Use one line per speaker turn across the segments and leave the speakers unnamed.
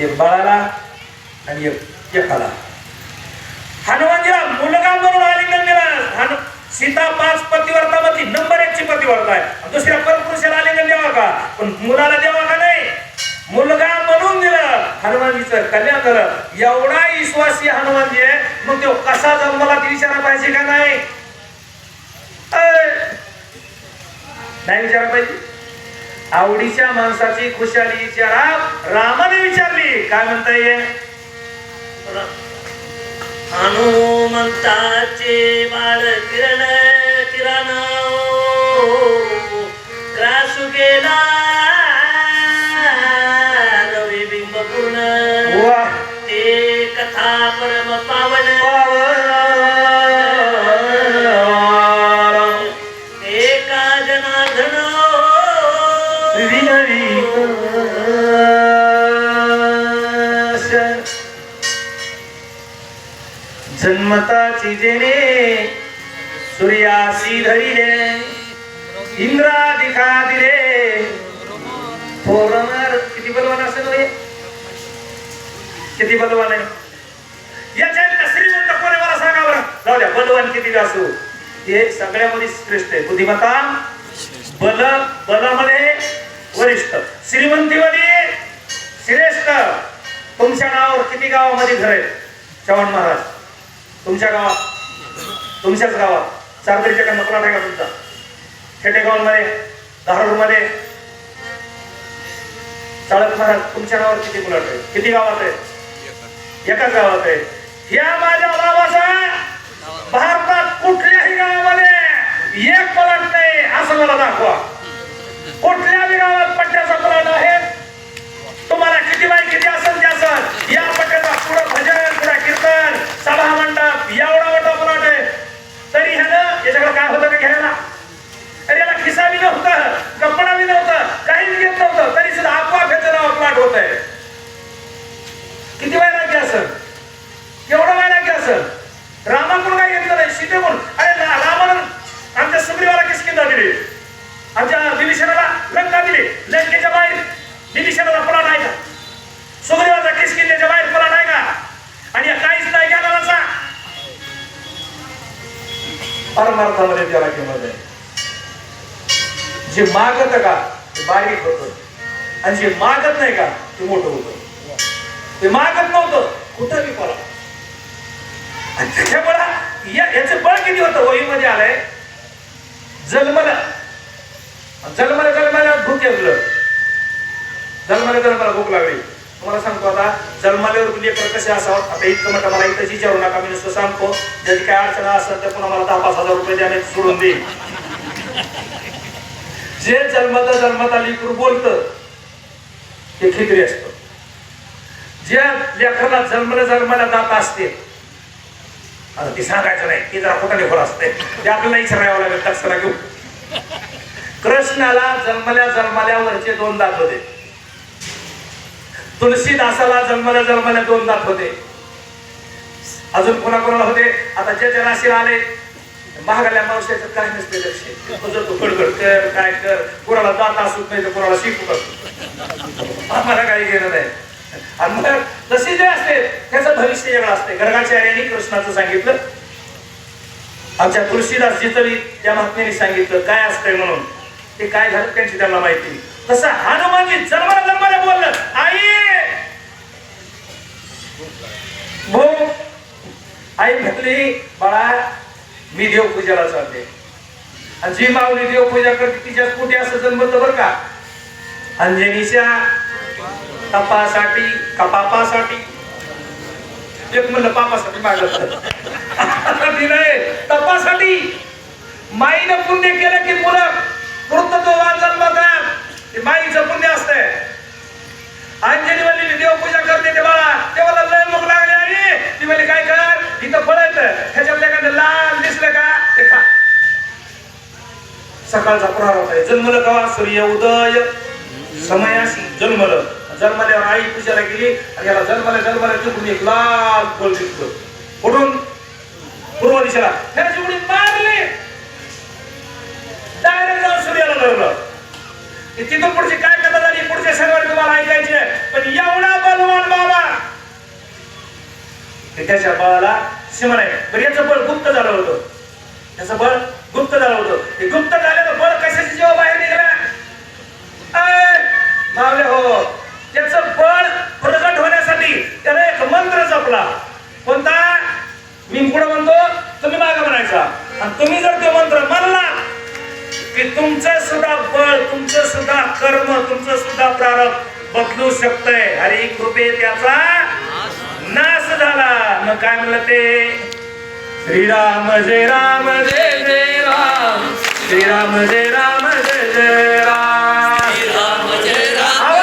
एक बाळाला आणि एक एकाला हनुमानजीला मुलगा म्हणून आलिंगन दिला. हनु सीता पाच पतिव्रतामध्ये नंबर एकची पतिवर्ता आहे. दुसऱ्या परपुरुषाला आलिंगन द्यावा का? पण मुलाला द्यावा का नाही? मुलगा म्हणून दिलं. हनुमानजीचं कल्याण झालं. एवढा विश्वासी हनुमानजी आहे. मग तो कसा जन्माला ती विचारा पाहिजे का नाही? नाही विचारा पाहिजे? आवडीच्या माणसाची खुशाली विचारा. रामाने विचारली. काय म्हणता येईल
हनुमंताचे बाळ किरण किरण. ग्रासू गेला रवी बिंब पूर्ण. ते कथा परम पावन.
जन्मताची जेणे सूर्यासी धरिले इंद्रादिका दिले पोरणार किती बलवान असेल हो किती बलवान आहे? याच्या श्रीमंत कोण मला सांगा बरं? जाऊ द्या बलवान किती असू. हे सगळ्यामध्ये श्रेष्ठ आहे. बुद्धिमत्ता बल बलामध्ये वरिष्ठ. श्रीमंतीमध्ये श्रेष्ठ. तुमच्या नावावर किती गावामध्ये घर आहे चव्हाण महाराज. तुमच्या गावात. तुमच्याच गावात. चारदरीच्या का प्लॉट आहे का तुमचा? खेटेगावमध्ये धारूरमध्ये. चाळक महाराज तुमच्या गावात किती प्लॉट आहे? किती गावात आहे? एकाच गावात आहे. या माझ्या गावाचा भारतात कुठल्याही गावामध्ये एक पलट नाही असं मला दाखवा. कुठल्या गावात पट्ट्याचा प्लॉट आहे तुम्हाला किती बाय किती असेल ते असेल या पट्ट्याचा पुढं भजन पुढं कीर्तन सभा मंडप एवढा मोठा प्लॉट आहे तरी ह्यानं याच्याकडे काय होतं का घ्यायला अरे याला खिसा बी नव्हतं कपडा बी नव्हतं काहीच घेत नव्हतं तरी सुद्धा आपोआप ह्याचं नाव प्लॉट होत आहे किती वैराग्य असेल एवढं वैराग्य असेल रामाकडून काय घेतलं नाही सीतेकडून अरे रा- रामानं आमच्या सुग्रीवाला किसकिंदा दिली आमच्या विभीषणाला लंका दिली लंकेच्या बाहेर विभीषणाला पळा नाही का सुग्रीवाचा किसकिंद्याच्या बाहेर पळा नाही का आणि या काहीच नाही गेला परमार्थामध्ये त्याला किंमत आहे जे मागत का ते बारीक होत. आणि जे मागत नाही का ते मोठं होतं. ते मागत नव्हतं कुठं मी पळा आणि त्याच्यामुळे या याचं बळ किती होतं? वहीमध्ये आलंय. जन्मला. जन्मला जन्माला भूक येतलं जन्मला जन्माला भूक लागली. तुम्हाला सांगतो आता जन्माल्यावर लेकर कसे असावं? आता इतकं म्हटलं मला इथं विचारू नका मी नुसतं सांगतो ज्याची काय अडचण असेल तर पुन्हा मला दहा पाच हजार रुपये द्या सोडून देईल जे जन्मता जन्मता लेकरू बोलतं ते खित्री असतं. ज्या लेकराला जन्मला जन्माला दात असते आता ती सांगायचं नाही ती जरा खोटा लेखोर असते. ते आपल्याला विचारावं लागेल तक्षरा घेऊ. कृष्णाला जन्मल्या जन्मल्यावरचे दोन दात होते. तुलसीदासाला जन्मल्या जन्मल्या दोन दात होते. अजून कोणा कोणाला होते? आता जे जे राशीला आले महागाल्या मावशाचं काय नसते लक्ष. तुझं तू कर काय कर. कोणाला दात असत नाही तर कोणाला शिकू कर. आम्हाला काही घेणं नाही. आणि मग जसे जे असते त्याचं भविष्य वेगळं असते. गर्गाचार्यांनी कृष्णाचं सांगितलं. आमच्या तुळशीदासजी तरी त्या महात्म्याने सांगितलं काय असतंय म्हणून? ते काय झालं त्यांची त्यांना माहिती तसं हनुमानजी जन्माला जन्माला बोललं. आई आई म्हटली बाळा मी देवपूजाला चालते आणि जी माऊली देवपूजा करते तिच्यात कुठे असं जन्मत बरं का? अंजनीच्या तपासाठी का पापासाठी? एक म्हणलं पापासाठी मागलं नाही. तपासाठी माईनं पुण्य केलं की मुलं कृतत्ववान जन्मतात ते माईचं पुण्य असतंय. अंजनीवाली देवपूजा करते ते बाळा. सकाळचा प्रहार आहे जन्मल कवा? सूर्य उदय. समयाशी जन्मल. जन्मल्यावर आई पूजाला गेली आणि याला जन्मल्या जन्मल्या तिकडून एक लाल गोल शिकतो कुठून पूर्व दिशेला त्या चिकडून मारले. डायरेक्ट जाऊन सूर्याला धरलं. तिथून पुढची काय कथा झाली? पुढचे सर्वांनी तुम्हाला ऐकायचे पण एवढा बलवान बाबा. त्याच्या बळाला सीमा आहे पण याचं बळ गुप्त झालं होतं. त्याचं बळ गुप्त झालं होतं. ते गुप्त झालं करायचा. आणि तुम्ही जर ते मंत्र म्हणला की तुमचं सुद्धा बळ तुमचं सुद्धा कर्म तुमचं सुद्धा प्रारंभ बदलू शकतय. हरी कृपे त्याचा नाश झाला. मग काय म्हणलं ते? श्रीराम जय राम जय जय राम. श्रीराम जय राम जय जय राम. श्रीराम जय राम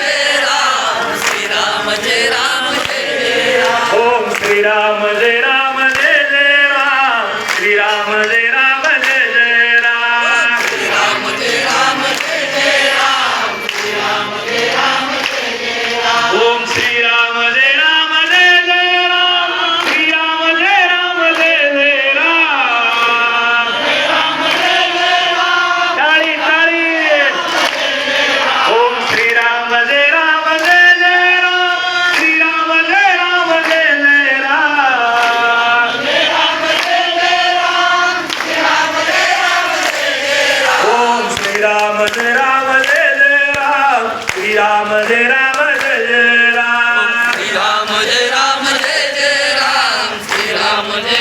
जय राम. श्रीराम जय राम जय राम. ओम श्रीराम जय राम. I.